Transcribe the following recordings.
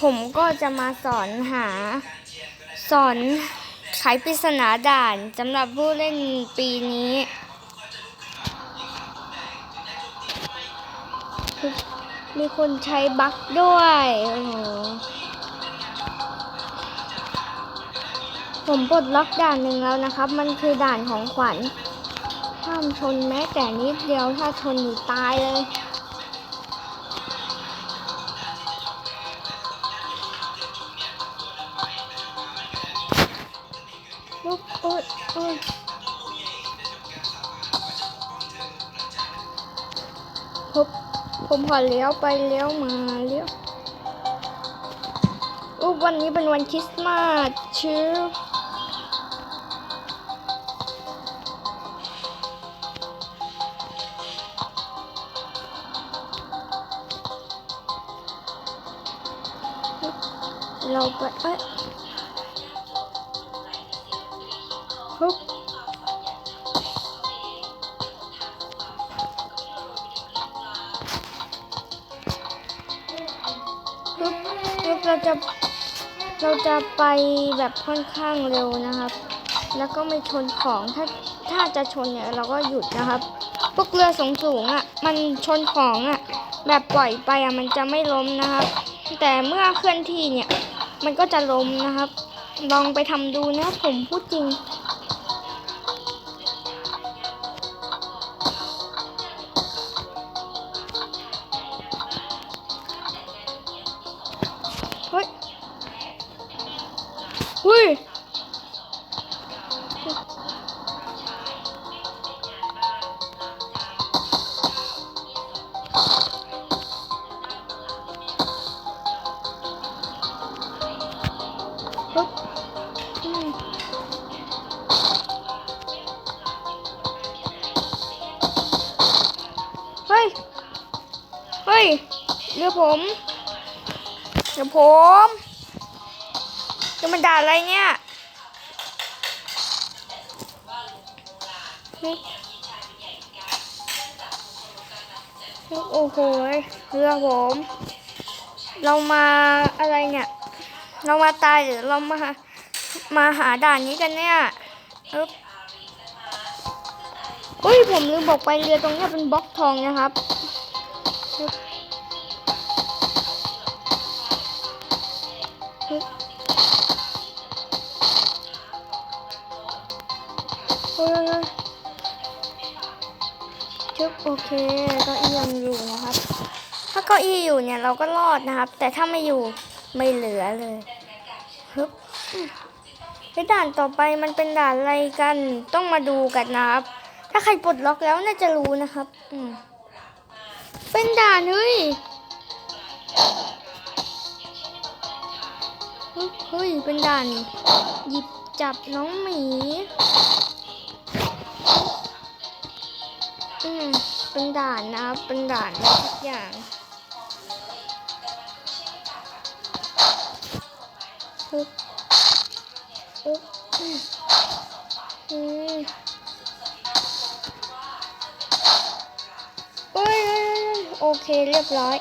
ผมก็จะมาสอนหา สอนไขปริศนาด่านสำหรับผู้เล่นปีนี้ มีคนใช้บั๊กด้วยโอ้โหผมปลดล็อกด่านหนึ่งแล้วนะครับ มันคือด่านของขวัญ ห้ามชนแม้แต่นิดเดียวถ้าชนอยู่ตายเลย ผมขอเลี้ยวไปเลี้ยวมาเลี้ยววันนี้เป็นวันคริสต์มาสชื่อเราไปเอ้ยปุ๊บปุ๊บ จะเราจะไปแบบค่อนข้างเร็วนะครับ แล้วก็ไม่ชนของ ถ้าถ้าจะชนเนี่ยเราก็หยุดนะครับ พวกเรือสูงสูงๆอะ มันชนของอะ แบบปล่อยไปอะมันจะไม่ล้มนะครับ แต่เมื่อเคลื่อนที่เนี่ย มันก็จะล้มนะครับ ลองไปทำดูนะผมพูดจริง ผมเรือผมจะมาด่าอะไรเนี่ยโอ้โหเรือผม เรามาอะไรเนี่ย เรามาตายหรือเรามามาหาด่านนี้กันเนี่ยอึ๊บอุ้ยผมลืมบอกไปเรือตรงนี้เป็นบล็อกทองนะครับ เฮ้ยชึบโอเคเก็อี้ยังอยู่นะครับ ถ้าเก้าอี้อยู่เนี่ยเราก็รอดนะครับ แต่ถ้าไม่อยู่ไม่เหลือเลยฮึบแล้วด่านต่อไปมันเป็นด่านอะไรกันต้องมาดูกันนะครับ ถ้าใครปลดล็อกแล้วน่าจะรู้นะครับ อืมเป็นด่านเฮ้ยฮึบเฮ้ยเป็นด่าน หยิบจับน้องหมี อืมเป็นด่านนะเป็นด่านอะทุกอย่างปึ๊บปึ๊บอืมอืมเอ้ยโอเคเรียบร้อย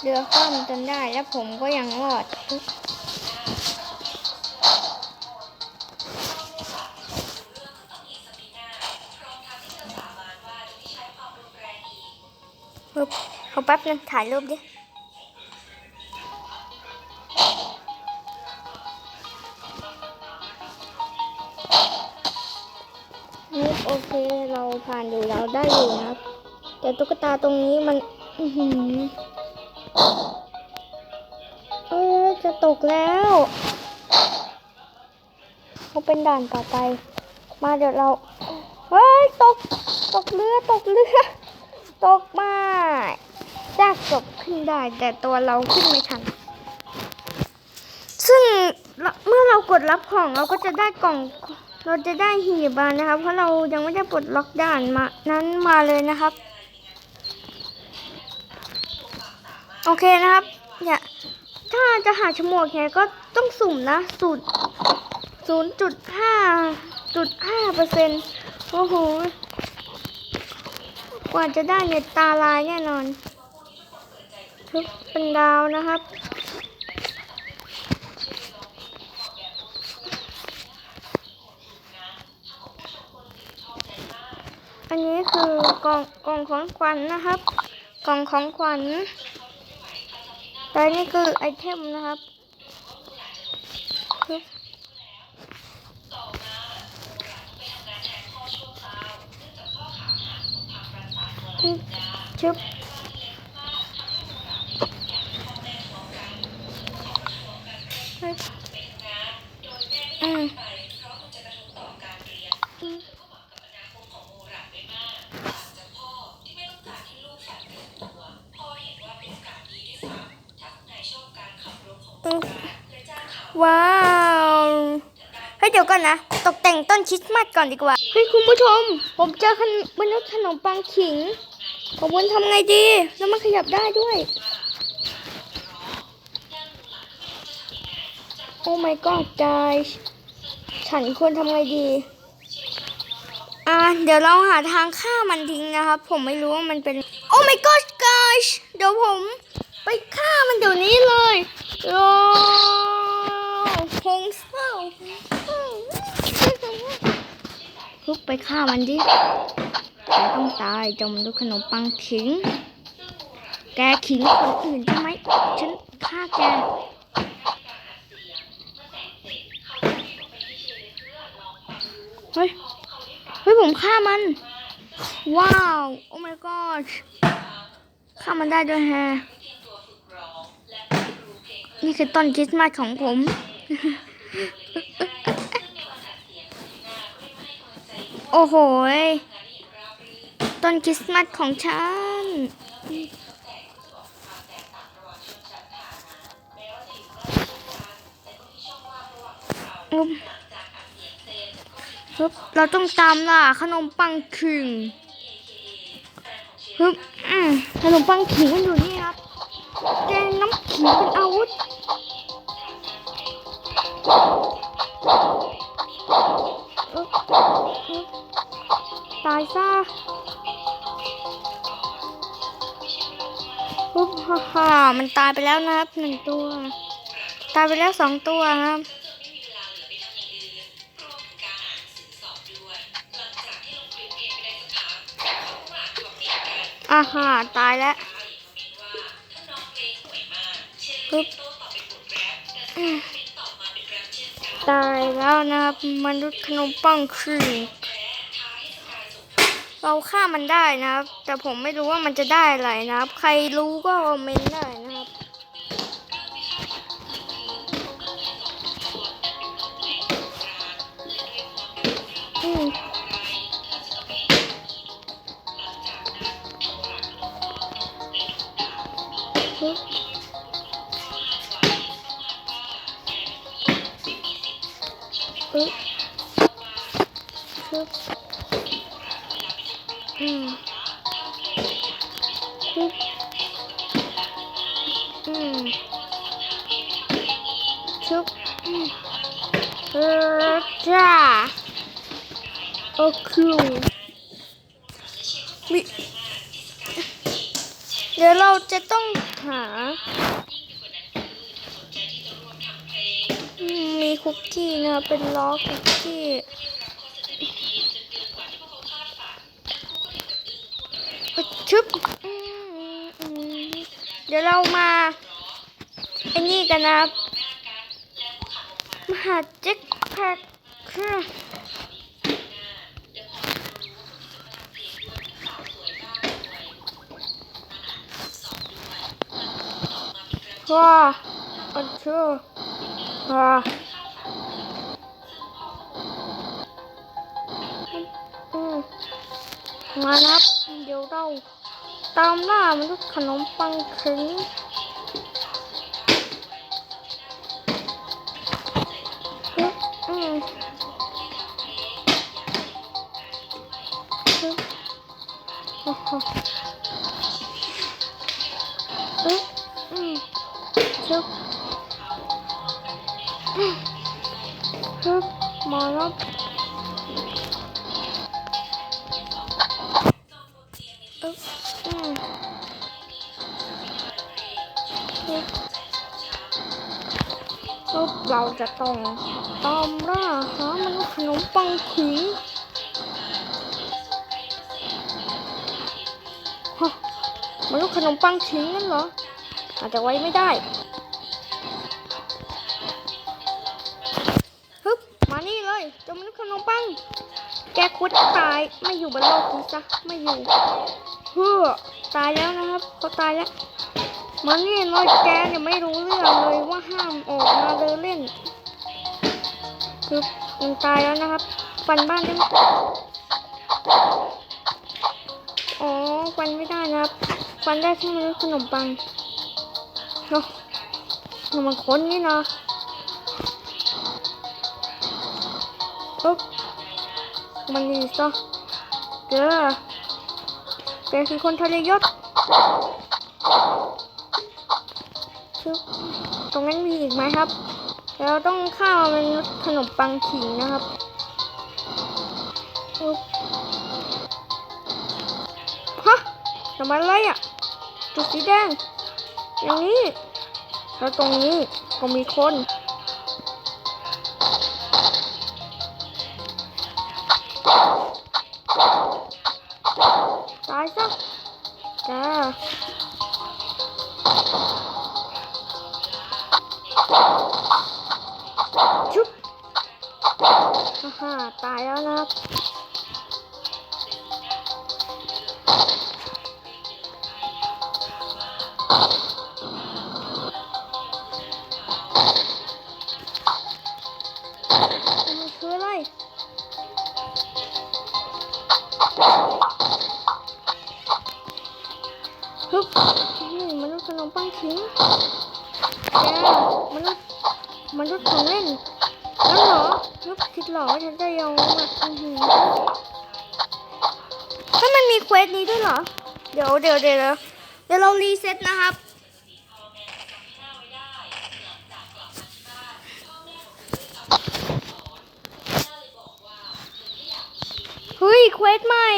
เรือคว่ำจนได้แล้วผมก็ยังรอดปึ๊ บปึ๊บเอาแป๊บนึงถ่ายรูปดินี่โอเคเราผ่านอยู่เราได้อยู่นะครับ แต่ตุ๊กตาตรงนี้มัน อืออเอ้ยจะตกแล้วเขาเป็นด่านต่อไป มาเดี๋ยวเรา เฮ้ย ตก ตกเรือ ตกเรือ ตกมาจากศพขึ้นได้ แต่ตัวเราขึ้นไม่ทัน ซึ่งเมื่อเรากดรับของเราก็จะได้กล่อง เราจะได้หีบมานะครับ เพราะเรายังไม่ได้ปลดล็อกด่านมานั้นมาเลยนะครับ โอเคนะครับ เนี่ย ถ้าจะหาฉมวกเนี่ยก็ต้องสุ่มนะสูตรศูนย์จุดห้าจุดห้าเปอร์เซ็นต์โอ้โห กว่าจะได้เนี่ยตาลายแน่นอน ทุกเป็นดาวนะครับ อันนี้คือกล่องกล่องของขวัญนนะครับ กล่องของขวัญแต่นี่คือไอเทมนะครับ ชึบอืมอืมอืมว้าวเฮ้ยเดี๋ยวก่อนนะ ตกแต่งต้นคริสต์มาสก่อนดีกว่า เฮ้ยคุณผู้ชม ผมเจอขนมนุษย์ขนมปังขิง ผมควรทำไงดี แล้วมันขยับได้ด้วย โอ้ my god guys ฉันควรทำไงดี อ่า เดี๋ยวเราหาทางฆ่ามันทิ้งนะครับ ผมไม่รู้ว่ามันเป็น โอ้ my god guys เดี๋ยวผมไปฆ่ามันเดี๋ยวนี้เลยโอ้พงเศร้าลุกไปฆ่ามันดิ แกต้องตายจมด้วยขนมปังขิง แกขิงคนอื่นใช่ไหม ฉันฆ่าแกเฮ้ย เฮ้ย ผมฆ่ามัน ว้าว โอ้ my god ฆ่ามันได้ด้วยแฮนี่คือต้นคริสต์มาสของผม โอ้โห ต้นคริสต์มาสของฉันอุ๊บฮึบเราต้องตามล่าขนมปังขิงฮึบอืมขนมปังขิงมันอยู่นี่ครับ แกงน้ำขิงเป็นอาวุธอึ๊บอึ๊บตายซะ ฮ่าฮ่ามันตายไปแล้วนะครับหนึ่งตัว ตายไปแล้วสองตัวครับอาหาตายแล้วปึ๊บตายแล้วนะครับมนุษย์ขนมปังคือ เราฆ่ามันได้นะครับ แต่ผมไม่รู้ว่ามันจะได้อะไรนะครับ ใครรู้ก็คอมเมนต์ได้นะ ชึบเออจ้าโอคิวมิเดี๋ยวเราจะต้องหา มีคุกกี้นะเป็นล้อคุกกี้อึ๊ดชึบเดี๋ยวเรามา อ้นี่กันนะครับมหาแจ็คแพ็คค่ะว้าอันเชื่อว้าอืมมานะครับเดี๋ยวเราตามล่ามันทุกขนมปังขิง โอ้โหอืมอืมชุบฮึบมาแล้วอึ๊บอืมฮึบฮึบเราจะต้องตามล่าหามันษย์ขนมปังขิง มันุษย์ขนมปังทิ้งนั่นเหรอ อาจจะไว้ไม่ได้ฮึบมานี่เลยจ้ามนุษย์ขนมปัง แกควรจะตายไม่อยู่บนโลกนี้ซะไม่อยู่เฮ้อตายแล้วนะครับเขาตายแล้วมานี่เลยแกเนี่ยไม่รู้เรื่องเลยว่าห้ามออกมาเดินเล่น คือมันตายแล้วนะครับฟันบ้านได้ไหมอ๋อฟันไม่ได้นะครับ ฟันได้แค่มนุษย์ขนมปังเนาะนี่มันคนนี่นะปุ๊บมันดีซะเด้อแกคือคนทรยศชึบตรงนั้นมีอีกไหมครับ เราต้องข้าวมันขนมปังขิงนะครับปุ๊บฮะทำอะไรอะ จุดสีแดง อย่างนี้ แล้วตรงนี้ก็มีคน ตายซะจ้าชุบฮ่าฮ่าตายแล้วนะครับ ทิ้งแกมนุษย์มนุษย์ของเล่นนั่นเหรอฮึบคิดเหรอว่าฉันจะยอมอะอือหือถ้ามันมีเควสนี้ด้วยเหรอ เดี๋ยวเดี๋ยวเดี๋ยวเดี๋ยวเรารีเซ็ตนะครับเฮ้ยเควสใหม่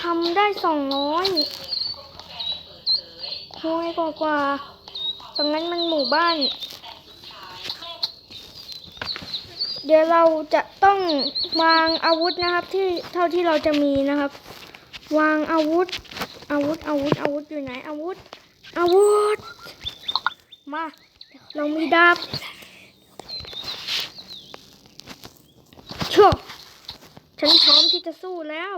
ทำได้สองร้อย น้อยกว่ากว่า ตรงนั้นมันหมู่บ้าน เดี๋ยวเราจะต้องวางอาวุธนะครับที่เท่าที่เราจะมีนะครับ วางอาวุธ อาวุธอาวุธอาวุธอยู่ไหนอาวุธ อาวุธ มาเรามีดาบโชว์ฉันพร้อมที่จะสู้แล้ว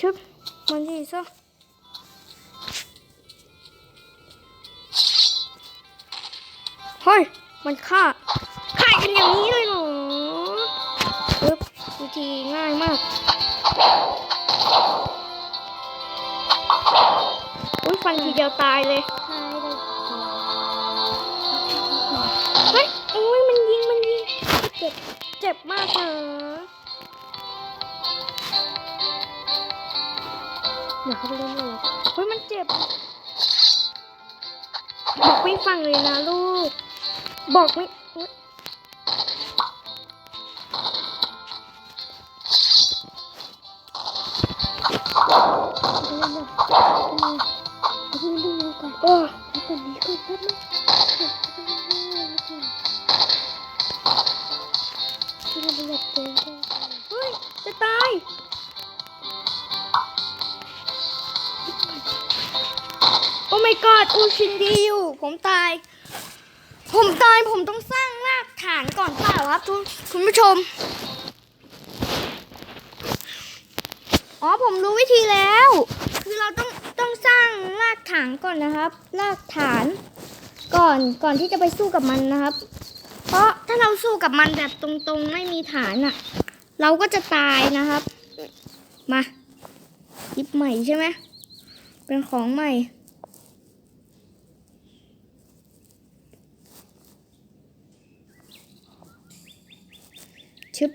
ชึบมันดีซะเฮ้ย มันฆ่าฆ่ากันอย่างนี้เลยเหรอปึ๊บวิธีง่ายมากอุ้ยฟันทีเดียวตายเลยเฮ้ยโอ้ยมันยิงมันยิงเจ็บเจ็บมากน อย่าเข้าไปเล่นเลยเฮ้ยมันเจ็บ บอกไม่ฟังเลยนะลูก บอกไม่อุ๊ยโอ้เฮ้ย จะตาย my god อูชินดีอยู่ ผมตาย ผมตายผมต้องสร้างรากฐานก่อนเปล่าครับทุกคุณผู้ชม อ๋อผมรู้วิธีแล้ว คือเราต้องต้องสร้างรากฐานก่อนนะครับ รากฐาน ก่อนก่อนที่จะไปสู้กับมันนะครับ เพราะถ้าเราสู้กับมันแบบตรงๆ ไม่มีฐานอะ่ะ เราก็จะตายนะครับ มายิบใหม่ใช่ไหมเป็นของใหม่ ชึบ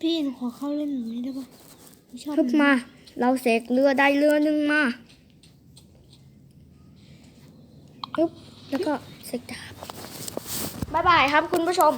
พี่หนูขอเข้าเล่นหน่อยได้ปะหนูชอบชึบมา เราเสกเรือได้เรือหนึ่งมาอึ๊บแล้วก็เสกดาบบายบายครับคุณผู้ชม